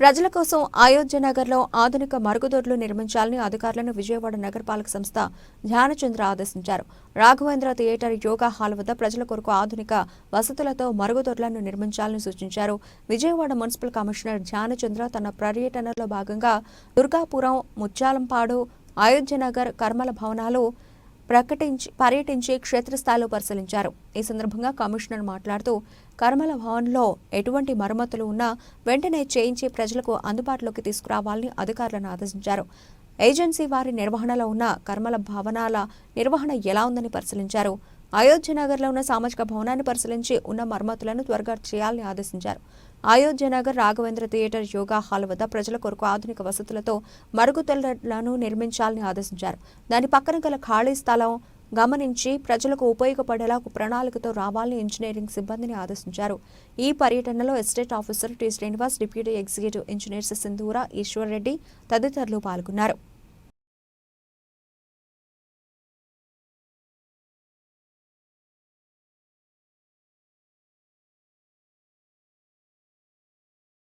ప్రజల కోసం అయోధ్య నగర్లో ఆధునిక మరుగుదొడ్లు నిర్మించాలని అధికారులను విజయవాడ నగరపాలక సంస్థ ధ్యానచంద్ర ఆదేశించారు. రాఘవేంద్ర థియేటర్ యోగా హాల్ వద్ద ప్రజల కొరకు ఆధునిక వసతులతో మరుగుదొడ్లను నిర్మించాలని సూచించారు. విజయవాడ మున్సిపల్ కమిషనర్ ధ్యానచంద్ర తన పర్యటనలో భాగంగా దుర్గాపురం ముత్యాలంపాడు అయోధ్యనగర్ కర్మల భవనాలు ప్రకటించి పర్యటించి క్షేత్రస్థాయిలో పరిశీలించారు. ఈ సందర్భంగా కమిషనర్ మాట్లాడుతూ కర్మల భవన్లో ఎటువంటి మరమ్మతులు ఉన్నా వెంటనే చేయించి ప్రజలకు అందుబాటులోకి తీసుకురావాలని అధికారులను ఆదేశించారు. ఏజెన్సీ వారి నిర్వహణలో ఉన్న కర్మల భవనాల నిర్వహణ ఎలా ఉందని పరిశీలించారు. అయోధ్య నగర్లో ఉన్న సామాజిక భవనాన్ని పరిశీలించి ఉన్న మరమ్మతులను త్వరగా చేయాలని ఆదేశించారు. Ayodhya Nagar Raghavendra theatre yoga hall వద్ద ప్రజల కొరకు ఆధునిక వసతులతో మరుగుదొడ్లను నిర్మించాలని ఆదేశించారు. దాని పక్కన గల ఖాళీ స్థలం గమనించి ప్రజలకు ఉపయోగపడేలా ఒక ప్రణాళికతో రావాలని ఇంజనీరింగ్ సిబ్బందిని ఆదేశించారు. ఈ పర్యటనలో estate officer T. Srinivas deputy executive engineers Sindhura Eshwar Reddy తదితరులు పాల్గొన్నారు.